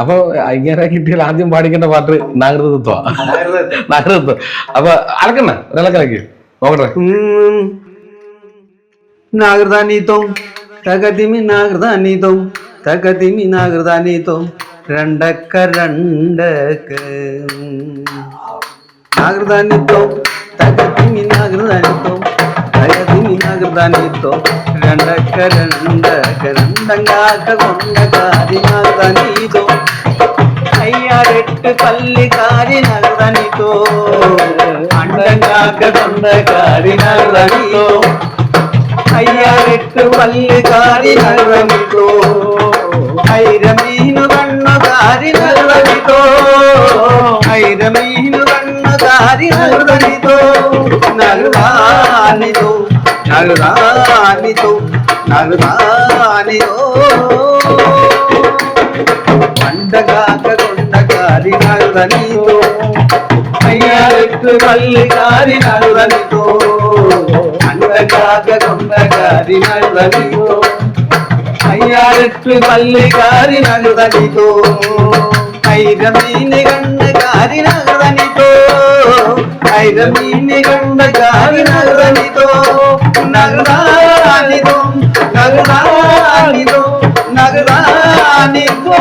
അപ്പൊ ഇങ്ങനെ കിട്ടിയാൽ ആദ്യം പാടിക്കേണ്ട പാട്ട് നാഗൃതത്വ നാഗൃതത്വം. അപ്പൊ അലക്കണ്ട ഒരാളൊക്കെ നോക്കട്ടെ. നാഗൃതാനീത്വം തകതിമി നാഗൃതാനീത്വം തകതിമി നാഗൃതാനീത്വം രണ്ടക്ക രണ്ടക്ക. നാഗൃതാനീത്വം തകതിമി നാഗൃതാനീതം നാഗൃതാനീതം രണ്ടക്ക രണ്ടക്ക രണ്ടങ്കാക്ക കൊണ്ട കാരി നാഗൃതാനീതം അയ്യാറെട്ട് പല്ലുകാരി നഗരനിതോ അണ്ടങ്കാക്ക കൊണ്ട കാരി നഗരനിതോ അയ്യാറെട്ട് പല്ലുകാരി നഗരനിതോ ഐരമീനു കണ്ണുകാരി നഗരനിതോ ഐരമീനു കണ്ണുകാരി നഗരനിതോ നഗരാനിതോ నలుదానితో నలుదానితో. పండగాక కొండగారి నలుదనితో అయ్యారెట్టు మల్లి గారి నలుదనితో. పండగాక నలుదనితో అయ్యారెట్టు మల్లి గారి నలుదనితో. ఐరమైన గండ గారి నలుదనితో ఐరమైన గండ గారి నలుదనితో. நகராணிதோ நகராணிதோ நகராணிதோ